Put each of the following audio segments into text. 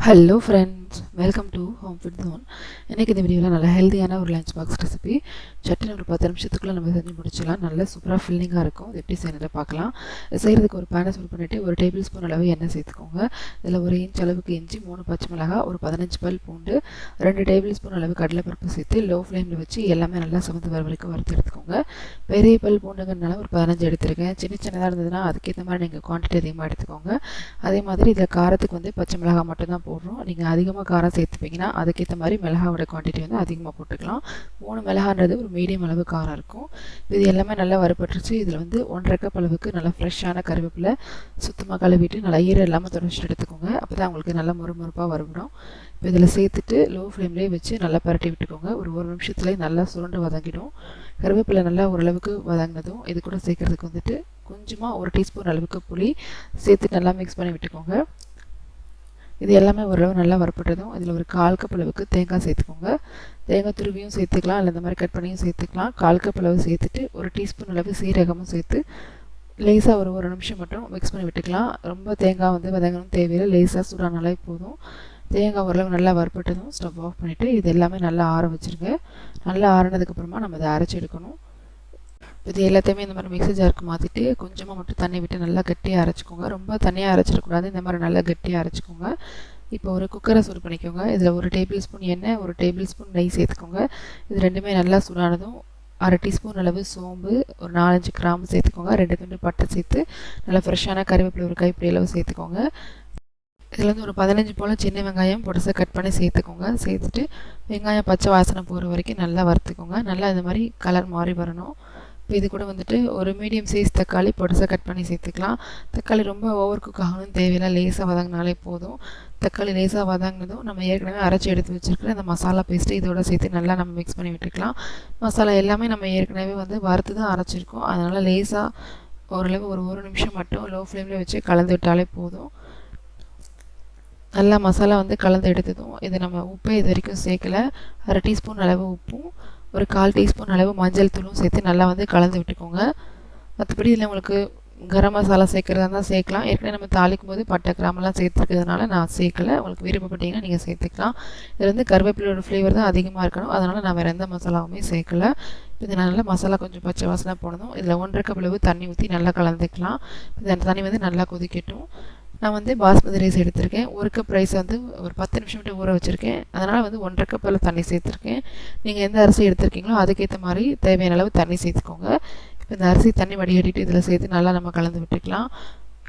Hello friend. Friends welcome to home food zone இன்றைக்கி இந்த வீடியோவில் நல்ல ஹெல்த்தியான ஒரு லஞ்ச் பாக்ஸ் ரெசிபி சட்டின் ஒரு பத்து நிமிஷத்துக்குள்ளே நம்ம செஞ்சு முடிச்சிடலாம். நல்ல சூப்பராக ஃபில்லிங்காக இருக்கும். இது எப்படி செய்யறதை பார்க்கலாம். செய்கிறதுக்கு ஒரு பேனை சூட் பண்ணிவிட்டு ஒரு டேபிள் ஸ்பூன் அளவு எண்ணெய் சேர்த்துக்கோங்க. இதில் ஒரு இன்ச் அளவுக்கு இஞ்சி மூணு பச்சை மிளகா ஒரு பதினஞ்சு பல் பூண்டு ரெண்டு டேபிள் ஸ்பூன் அளவு கடலைப்பருப்பு சேர்த்து லோ ஃப்ளேமில் வச்சு எல்லாமே நல்லா சமந்து வர வரைக்கும் வறுத்து எடுத்துக்கோங்க. பெரிய பல் பூண்டுங்கிறனால ஒரு பதினஞ்சு எடுத்துருக்கேன். சின்ன சின்னதாக இருந்ததுன்னா அதுக்கேற்ற மாதிரி நீங்கள் குவான்டிட்டி அதிகமாக எடுத்துக்கோங்க. அதே மாதிரி இதில் காரத்துக்கு வந்து பச்சை மிளகா மட்டும்தான் போடுறோம். நீங்கள் அதிகமாக காரம் சேர்த்துப்பீங்கன்னா அதுக்கேற்ற மாதிரி மிளகாவோட குவான்டிட்டி வந்து அதிகமாக போட்டுக்கலாம். மூணு மிளகான்றது ஒரு மீடியம் அளவு காரம் இருக்கும். இது எல்லாமே நல்லா வறுபட்டுருச்சு. இதில் வந்து ஒன்றரை கப் அளவுக்கு நல்லா ஃப்ரெஷ்ஷான கருவேப்பிலை சுத்தமாக கழுவிட்டு நல்லா ஈரம் இல்லாமல் தொடச்சிட்டு எடுத்துக்கோங்க. அப்போ தான் உங்களுக்கு நல்லா முறுமுறுப்பாக வருவிடும் இப்போ இதில் சேர்த்துட்டு லோ ஃப்ளேம்லேயே வச்சு நல்லா பரட்டி விட்டுக்கோங்க. ஒரு ஒரு நிமிஷத்துலேயே நல்லா சுருண்டு வதங்கிடும். கருவேப்பிலை நல்லா ஓரளவுக்கு வதங்கினதும் இது கூட சேர்க்குறதுக்கு வந்துட்டு கொஞ்சமாக ஒரு டீஸ்பூன் அளவுக்கு புளி சேர்த்து நல்லா மிக்ஸ் பண்ணி விட்டுக்கோங்க. இது எல்லாமே ஓரளவு நல்லா வரப்பட்டதும் இதில் ஒரு கால் கப் அளவுக்கு தேங்காய் சேர்த்துக்கோங்க. தேங்காய் துருவியும் சேர்த்துக்கலாம் இல்லை இந்த மாதிரி கட் பண்ணியும் சேர்த்துக்கலாம். கால் கப் அளவு சேர்த்துட்டு ஒரு டீஸ்பூன் அளவு சீரகமும் சேர்த்து லேசாக ஒரு ஒரு நிமிஷம் மட்டும் மிக்ஸ் பண்ணி விட்டுக்கலாம். ரொம்ப தேங்காய் வந்து வதங்கணும் தேவையில்லை லேசாக சூடானாலே போதும். தேங்காய் ஓரளவு நல்லா வறுப்பட்டதும் ஸ்டவ் ஆஃப் பண்ணிவிட்டு இது எல்லாமே நல்லா ஆற வச்சுருங்க. நல்லா ஆறினதுக்கப்புறமா நம்ம இதை அரைச்சி எடுக்கணும். இது எல்லாத்தையுமே இந்த மாதிரி மிக்ஸி ஜாருக்கு மாற்றிட்டு கொஞ்சமாக மட்டும் தண்ணி விட்டு நல்லா கட்டியாக அரைச்சிக்கோங்க. ரொம்ப தனியாக அரைச்சிடக்கூடாது. இந்த மாதிரி நல்லா கட்டியாக அரைச்சிக்கோங்க. இப்போ ஒரு குக்கரை சூடு பண்ணிக்கோங்க. இதில் ஒரு டேபிள் ஸ்பூன் எண்ணெய் ஒரு டேபிள் ஸ்பூன் நெய் சேர்த்துக்கோங்க. இது ரெண்டுமே நல்லா சூடானதும் அரை டீஸ்பூன் அளவு சோம்பு ஒரு நாலஞ்சு கிராம்பு சேர்த்துக்கோங்க. ரெண்டு துண்டு பட்டை சேர்த்து நல்லா ஃப்ரெஷ்ஷான கருவேப்பிலை ஒரு கைப்பிடி அளவு சேர்த்துக்கோங்க. இதில் வந்து ஒரு பதினஞ்சு போல் சின்ன வெங்காயம் பொடிசாக கட் பண்ணி சேர்த்துக்கோங்க. சேர்த்துட்டு வெங்காயம் பச்சை வாசனை போகிற வரைக்கும் நல்லா வறுத்துக்கோங்க. நல்லா இந்த மாதிரி கலர் மாறி வரணும். இது கூட வந்துட்டு ஒரு மீடியம் சைஸ் தக்காளி பொடிசாக கட் பண்ணி சேர்த்துக்கலாம். தக்காளி ரொம்ப ஓவர் குக் ஆகணும்னு தேவையில்லை. லேசாக வதங்கினாலே போதும். தக்காளி லேசாக வதங்கினதும் நம்ம ஏற்கனவே அரைச்சி எடுத்து வச்சுருக்கிற அந்த மசாலா பேஸ்ட்டு இதோட சேர்த்து நல்லா நம்ம மிக்ஸ் பண்ணி விட்டுக்கலாம். மசாலா எல்லாமே நம்ம ஏற்கனவே வந்து வறுத்து தான் அரைச்சிருக்கோம். அதனால் லேசாக ஓரளவு ஒரு ஒரு நிமிஷம் மட்டும் லோ ஃப்ளேமில் வச்சு கலந்து விட்டாலே போதும். நல்லா மசாலா வந்து கலந்து எடுத்ததும் இது நம்ம உப்பு இது வரைக்கும் சேர்க்கலை. அரை டீஸ்பூன் அளவு உப்பும் ஒரு கால் டீஸ்பூன் அளவு மஞ்சள் தூளும் சேர்த்து நல்லா வந்து கலந்து விட்டுக்கோங்க. மற்றபடி இதில் உங்களுக்கு கரம் மசாலா சேர்க்குறதா இருந்தால் சேர்க்கலாம். ஏற்கனவே நம்ம தாளிக்கும் போது பட்டை கிராமெல்லாம் சேர்த்துருக்கிறதுனால நான் சேர்க்கலை. உங்களுக்கு விருப்பப்பட்டீங்கன்னா நீங்கள் சேர்த்துக்கலாம். இதில் வந்து கருவேப்பிலோட ஃப்ளேவர் தான் அதிகமாக இருக்கணும். அதனால் நான் வேறு எந்த மசாலாவுமே சேர்க்கலை. இது நல்லா மசாலா கொஞ்சம் பச்சை வாசனை போனதும் இதில் ஒன்றரை கப் அளவு தண்ணி ஊற்றி நல்லா கலந்துக்கலாம். இந்த தண்ணி வந்து நல்லா கொதிக்கட்டும். நான் வந்து பாஸ்மதி ரைஸ் எடுத்திருக்கேன். ஒரு கப் ரைஸ் வந்து ஒரு பத்து நிமிஷம் விட்டு ஊற வச்சுருக்கேன். அதனால் வந்து ஒன்றரை கப் அளவு தண்ணி சேர்த்துருக்கேன். நீங்கள் எந்த அரிசி எடுத்திருக்கீங்களோ அதுக்கேற்ற மாதிரி தேவையான அளவு தண்ணி சேர்த்துக்கோங்க. இப்போ இந்த அரிசி தண்ணி வடிகட்டிட்டு இதில் சேர்த்து நல்லா நம்ம கலந்து விட்டுக்கலாம்.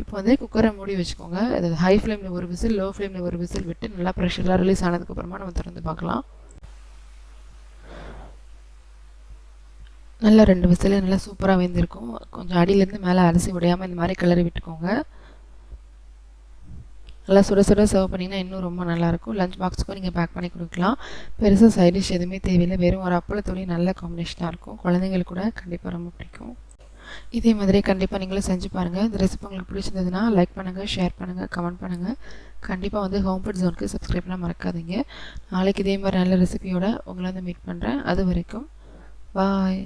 இப்போ வந்து குக்கரை மூடி வச்சுக்கோங்க. அது ஹை ஃப்ளேமில் ஒரு விசில் லோ ஃப்ளேமில் ஒரு விசில் விட்டு நல்லா ப்ரெஷராக ரிலீஸ் ஆனதுக்கப்புறமா நம்ம திறந்து பார்க்கலாம். நல்லா ரெண்டு விசில் நல்லா சூப்பராக வெந்திருக்கும். கொஞ்சம் அடியிலேருந்து மேலே அரிசி உடையாமல் இந்த மாதிரி கிளறி விட்டுக்கோங்க. நல்லா சுட சுட சர்வ் பண்ணிங்கன்னா இன்னும் ரொம்ப நல்லாயிருக்கும். லஞ்ச் பாக்ஸுக்கும் நீங்கள் பேக் பண்ணி கொடுக்கலாம். பெருசாக சைட் டிஷ் எதுவுமே தேவையில்லை. வெறும் ஒரு அப்பளத்தோடய நல்ல காம்பினேஷனாக இருக்கும். குழந்தைங்களுக்கு கூட கண்டிப்பாக ரொம்ப பிடிக்கும். இதே மாதிரி கண்டிப்பாக நீங்களும் செஞ்சு பாருங்கள் இந்த ரெசிபி உங்களுக்கு பிடிச்சிருந்ததுன்னா லைக் பண்ணுங்கள் ஷேர் பண்ணுங்கள் கமெண்ட் பண்ணுங்கள் கண்டிப்பாக வந்து ஹோம் ஃபுட் ஜோனுக்கு சப்ஸ்கிரைப் பண்ண மறக்காதீங்க. நாளைக்கு இதே மாதிரி நல்ல ரெசிபியோட உங்களை வந்து மீட் பண்ணுறேன் அது வரைக்கும் பாய்